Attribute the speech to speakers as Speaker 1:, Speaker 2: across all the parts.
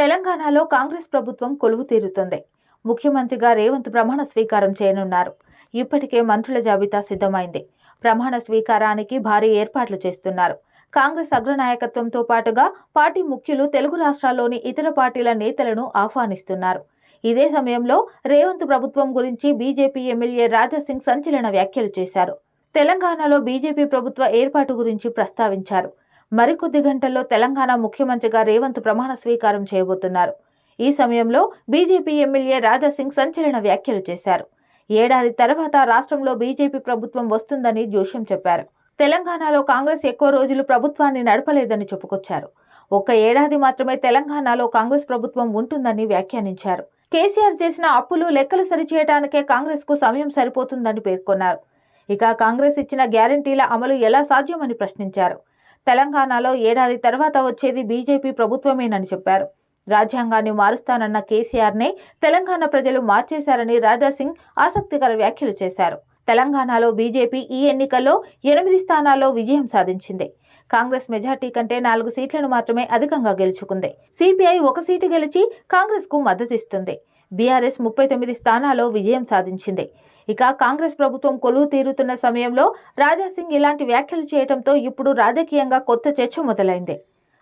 Speaker 1: తెలంగాణలో కాంగ్రెస్ ప్రభుత్వం కొలువు తీరుతుంది. ముఖ్యమంత్రిగా రేవంత్ ప్రమాణ స్వీకారం చేయనున్నారు. ఇప్పటికే మంత్రుల జాబితా సిద్ధమైంది. ప్రమాణ స్వీకారానికి భారీ ఏర్పాట్లు చేస్తున్నారు. కాంగ్రెస్ అగ్రనాయకత్వంతో పాటుగా పార్టీ ముఖ్యులు తెలుగు రాష్ట్రాల్లోని ఇతర పార్టీల నేతలను ఆహ్వానిస్తున్నారు. ఇదే సమయంలో రేవంత్ ప్రభుత్వం గురించి బీజేపీ ఎమ్మెల్యే రాజాసింగ్ సంచలన వ్యాఖ్యలు చేశారు. తెలంగాణలో బీజేపీ ప్రభుత్వ ఏర్పాటు గురించి ప్రస్తావించారు. మరికొద్ది గంటల్లో తెలంగాణ ముఖ్యమంత్రిగా రేవంత్ ప్రమాణ స్వీకారం చేయబోతున్నారు. ఈ సమయంలో బీజేపీ ఎమ్మెల్యే రాజాసింగ్ సంచలన వ్యాఖ్యలు చేశారు. ఏడాది తర్వాత రాష్ట్రంలో బీజేపీ ప్రభుత్వం వస్తుందని జోష్యం చెప్పారు. తెలంగాణలో కాంగ్రెస్ ఎక్కువ రోజులు ప్రభుత్వాన్ని నడపలేదని చెప్పుకొచ్చారు. ఒక్క ఏడాది మాత్రమే తెలంగాణలో కాంగ్రెస్ ప్రభుత్వం ఉంటుందని వ్యాఖ్యానించారు. కేసీఆర్ చేసిన అప్పులు లెక్కలు సరిచేయడానికే కాంగ్రెస్కు సమయం సరిపోతుందని పేర్కొన్నారు. ఇక కాంగ్రెస్ ఇచ్చిన గ్యారంటీల అమలు ఎలా సాధ్యమని ప్రశ్నించారు. తెలంగాణలో ఏడాది తర్వాత వచ్చేది బీజేపీ ప్రభుత్వమేనని చెప్పారు. రాజ్యాంగాన్ని మారుస్తానన్న కేసీఆర్నే తెలంగాణ ప్రజలు మార్చేశారని రాజాసింగ్ ఆసక్తికర వ్యాఖ్యలు చేశారు. తెలంగాణలో బీజేపీ ఈ ఎన్నికల్లో ఎనిమిది స్థానాల్లో విజయం సాధించింది. కాంగ్రెస్ మెజార్టీ కంటే నాలుగు సీట్లను మాత్రమే అధికంగా గెలుచుకుంది. సిపిఐ ఒక సీటు గెలిచి కాంగ్రెస్కు మద్దతిస్తుంది. బీఆర్ఎస్ ముప్పై తొమ్మిది స్థానాల్లో విజయం సాధించింది. ఇక కాంగ్రెస్ ప్రభుత్వం కొలువు తీరుతున్న సమయంలో రాజాసింగ్ ఇలాంటి వ్యాఖ్యలు చేయడంతో ఇప్పుడు రాజకీయంగా కొత్త చర్చ మొదలైంది.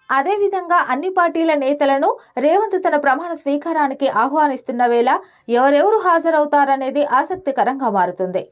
Speaker 1: అదేవిధంగా అన్ని పార్టీల నేతలను రేవంత్ తన ప్రమాణ స్వీకారానికి ఆహ్వానిస్తున్న వేళ ఎవరెవరు హాజరవుతారనేది ఆసక్తికరంగా మారుతుంది.